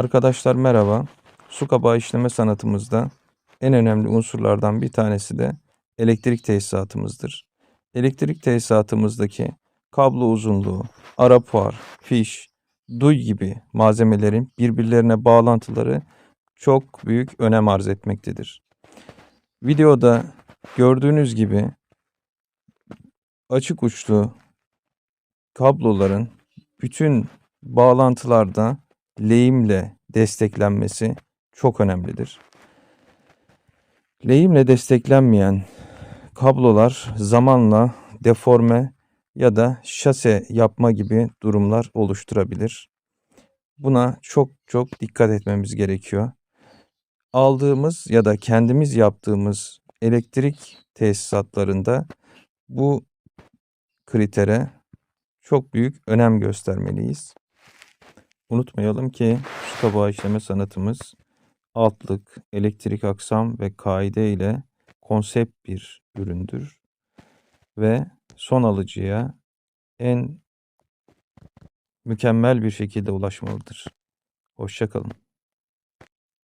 Arkadaşlar merhaba. Su kabağı işleme sanatımızda en önemli unsurlardan bir tanesi de elektrik tesisatımızdır. Elektrik tesisatımızdaki kablo uzunluğu, ara puar, fiş, duy gibi malzemelerin birbirlerine bağlantıları çok büyük önem arz etmektedir. Videoda gördüğünüz gibi açık uçlu kabloların bütün bağlantılarda lehimle desteklenmesi çok önemlidir. Lehimle desteklenmeyen kablolar zamanla deforme ya da şase yapma gibi durumlar oluşturabilir. Buna çok çok dikkat etmemiz gerekiyor. Aldığımız ya da kendimiz yaptığımız elektrik tesisatlarında bu kritere çok büyük önem göstermeliyiz. Unutmayalım ki su kabağı işleme sanatımız altlık, elektrik aksam ve kaide ile konsept bir üründür. Ve son alıcıya en mükemmel bir şekilde ulaşmalıdır. Hoşçakalın.